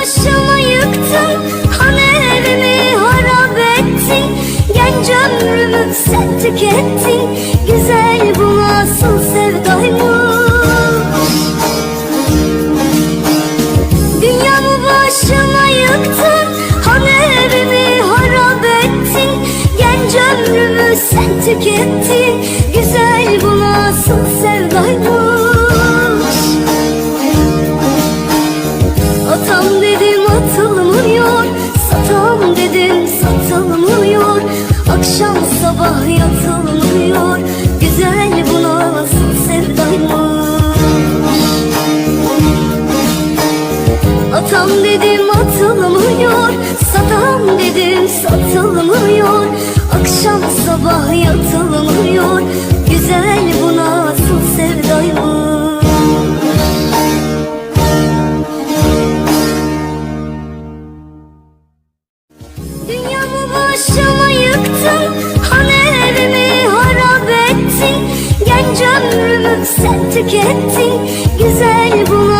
başıma yıktın Hani evimi harap ettin. Genç ömrümü sen tükettin Güzel bu nasıl sevdaymış Dünyamı başıma yıktın Hani evimi harap ettin. Genç ömrümü sen tükettin Güzel sabah yatılmıyor Güzel bu nasıl sevdaymış Atam dedim atılmıyor Satam dedim satılmıyor. Akşam sabah yatılmıyor Güzel bu nasıl sevdaymış Dünyamı başıma yıktın sen tükettin Güzel buna